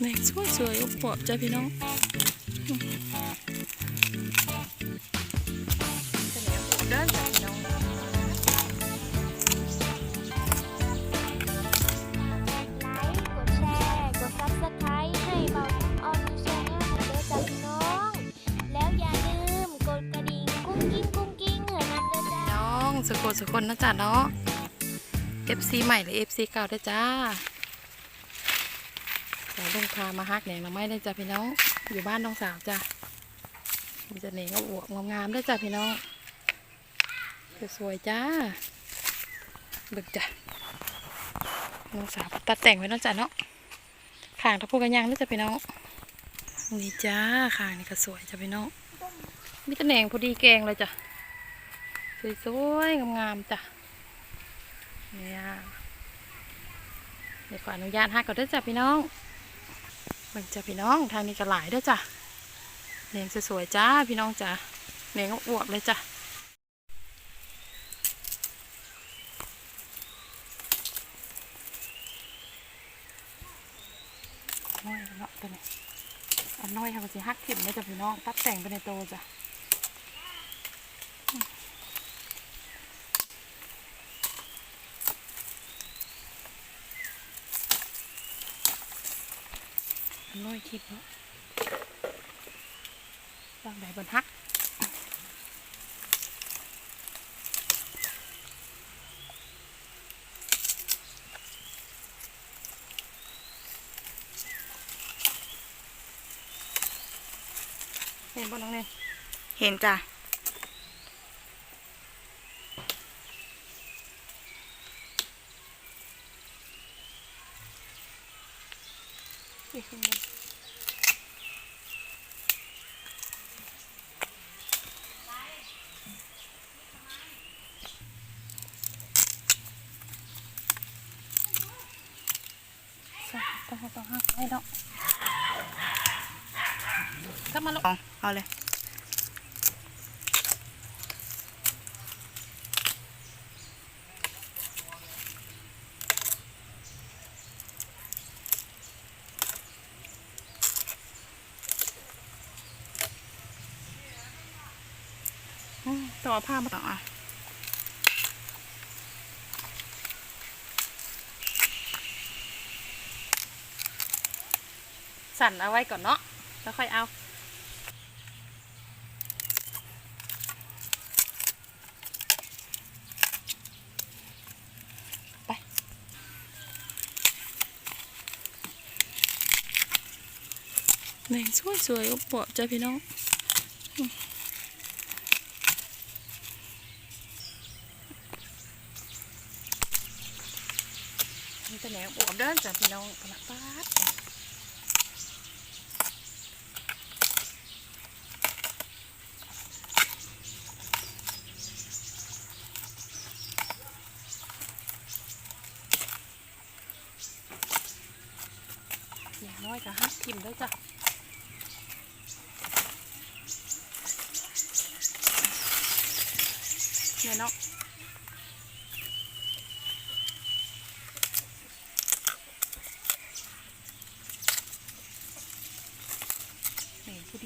แหน่งสวยสวยอบปอบจ้ะพี่น้องจะแหน่งอบเด้อจ้ะพี่น้องไลค์กดแชร์กด Subscribe ให้เบาออนชาแนลหน่อยเด้อจ้าพี่น้องแล้วอย่าลืมกดกระดิ่งกุ้งกิ้งกุ้งกิ้งเหมือนนั้นเด้อจ้าน้องสกลสกลนะจ๊ะเนาะ FC ใหม่หรือ FC เก่าเด้จ้า สาวลงพามาฮักแหน่งเราไม่ได้จ้ะพี่น้อง อยู่บ้านน้องสาวจ้ะมีจะแหน่งก็อวบงามๆได้จ้ะพี่น้องสวยๆจ้าเบึกจ้ะน้องสาวตัดแต่งไว้เนาะจ้ะเนาะขางตะพูกันยังเด้จ้ะพี่น้องนี่จ้าขางนี่ก็สวยจ้ะพี่น้องมีตะแหน่งพอดีแกงเลยจ้ะสวยๆงามๆจ้ะเนี่ยเดี๋ยวขออนุญาตฮักก่อนด้จ้ะพี่น้อง มันจะพี่น้องทางนี้ก็หลายด้อจ้ะเนียงสวยๆจ้าพี่น้องจ้ะเนียงอวบเลยจ้ะน้อยเนาะตัวนี้อันน้อยค่ะมันสิฮักถิ่มเลยจ้ะพี่น้องตัดแต่งไปในโตจ้ะ น้อยคิดเนาะวางใดบนฮักเห็นบนน้องเนยเห็นจ้ะ นี่ขึ้นบนใช่ต้องต้องหักให้เนาะกลับมาลูกเอาเอาเลย อืมต้องเอาผ้ามาเอาเอาสั่นเอาไว้ก่อนเนาะแล้วค่อยเอาแหน่งสวยๆอบปอบจ้ะพี่น้องอืมนี่จะ แหนงอวบเด้อจ้ะพี่น้องกระปาดจ้ะอย่างน้อยก็ฮักทิมแล้วจ้ะเนี่ยเนาะ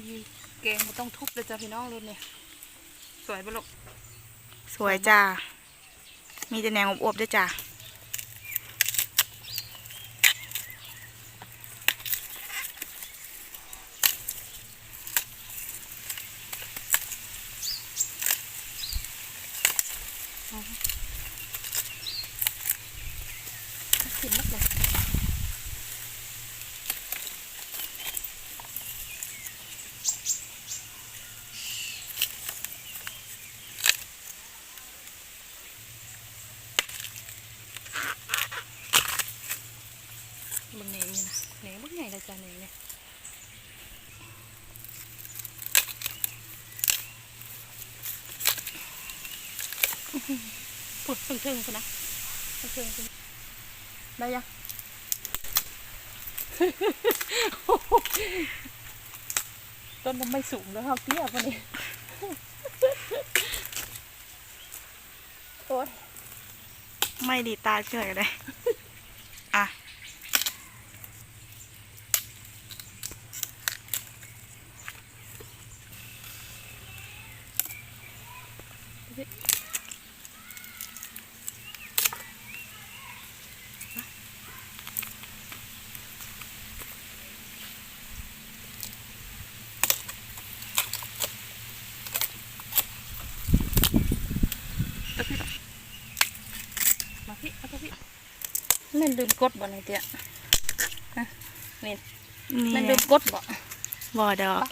นี่แกงมันต้องทุบเลยจ้ะพี่น้องรุ่นเนี่ยสวยบลูกสวยจ้ามีแต่แนวอบๆด้วยจ้า ฮักทิมมากเลยมึงเหน่งนี่นะเหน่งมึงไงละจ้ะเหน่งเนี่ย ปุดเพิ่งเพิ่งๆคุณนะเพิ่งเพิ่งๆคุณได้ยังต้นมันไม่สูงแล้วครับเตี้ยวันนี้โอ้ยไม่ดีตาเฉยเลย ม่นลืมกดบ่ในเตี้ยฮะนี่นี่แม่นลืมกดบ่บ่ดอก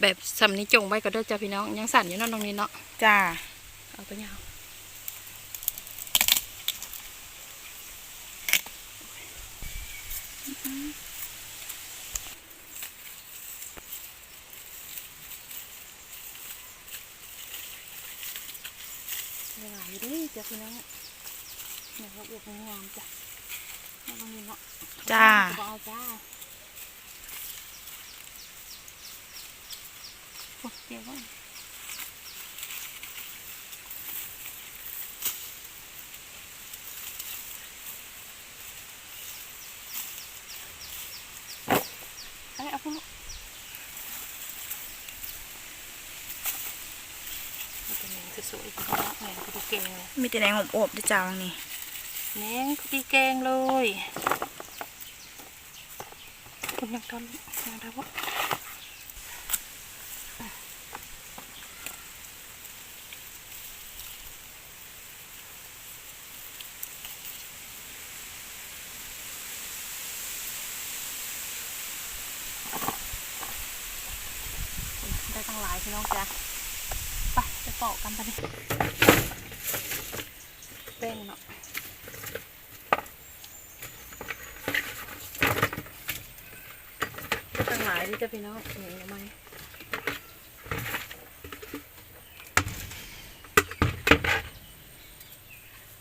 แบบสำนี้จงไว้ก็เด้อจ้าพี่น้อง ยังสั่นอยู่เนาะตรงนี้เนาะจ้าเอาตัวยาวหลายเด้จ้ะพี่น้องเนี่ยเราอวบงามจ้ะเอาตรงนี้เนาะจ้า เอาจ้าโอ้เดี๋ยวก่อนเอ้ยเอาพุ่งมันเป็นแหนงสวยๆพี่น้องแหนงคุดีเกงเลยมีแต่แดงอบอบๆด้วยจ้าวังนี่ แหนงคุดีเกงเลยคุณยังตอนยังได้ปะได้ตั้งหลายพี่น้องจ้ะไปไปปอกกันไปดิแป้งเนาะ ตั้งหลายที่จะพี่น้องเห็นไหม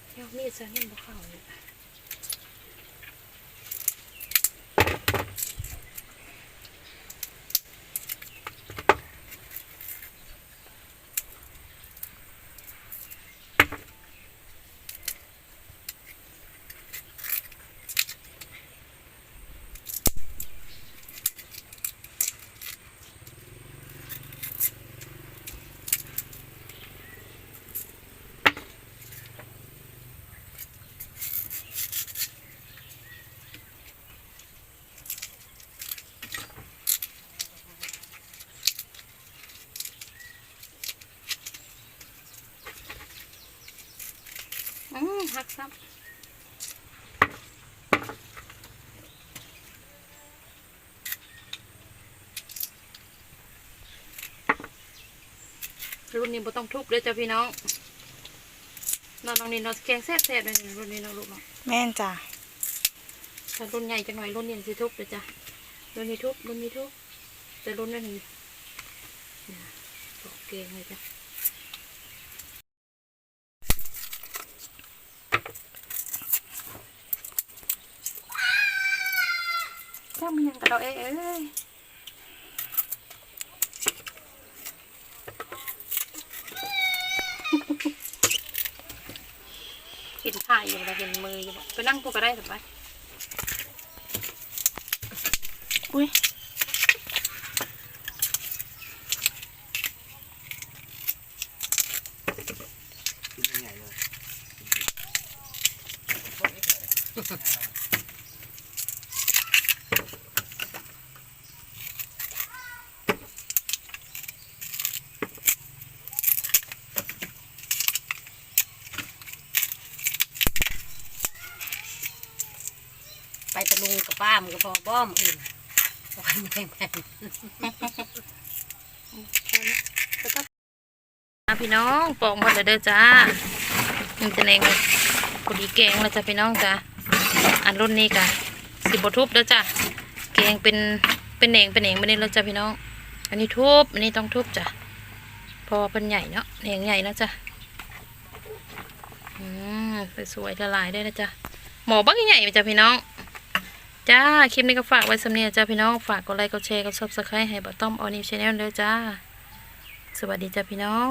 เที่ยวมีดซะนี่บ่เข้าเนี่ยอืมหักซ้ำ รุ่นนี้บ่ต้องทุบเลยจ้ะพี่น้องนอนตรงนี้เนอนแกงแซ่บๆเลยนี่รุ่นนี้เนาะลูกเนาะแม่นจ้าถ้ารุ่นใหญ่จังหน่อยรุ่นนี้สิทุบเลยจ้ะรุ่นนี้ทุบรุ่นนี้ทุบแต่รุ่นนั้นนี่เนี่ยปอกเกงเลยจ้ะจ้ามันยังกระโดดเอ้ย เอ้ยเห็นถ่ายอยู่แล้วเห็นมืออยู่บ่ไปนั่งกูก็ได้สบายอุ้ยไปตะลุงกับ ป้ามันก็พอบ้อมอื่นเอาไปแม่งอะพี่น้องปอกหมดเลยเด้อจ้ามันจะเองพอดีแกงแล้วจ้ะพี่น้องจ้าอันรุ่นนี้กะสิบทุบเด้อจ้าแกงเป็นเป็นเหน่งเป็นเหน่งไม่ได้แล้วจ้ะพี่น้อง อันนี้ทุบอันนี้ต้องทุบจ้ะพอเป็นใหญ่เนาะเหนงใหญ่แล้วจ้ะอืมสวยๆละลายได้แล้วจ้ะหมอบักใหญ่ไปจ้ะพี่น้อง จ้า คลิปนี้ก็ฝากไว้สำเนียจ้าพี่น้อง ฝากกดไลค์ กดแชร์ กดซับสไครต์ให้บัตต้อมออนิวชาแนลเลยจ้า สวัสดีจ้าพี่น้อง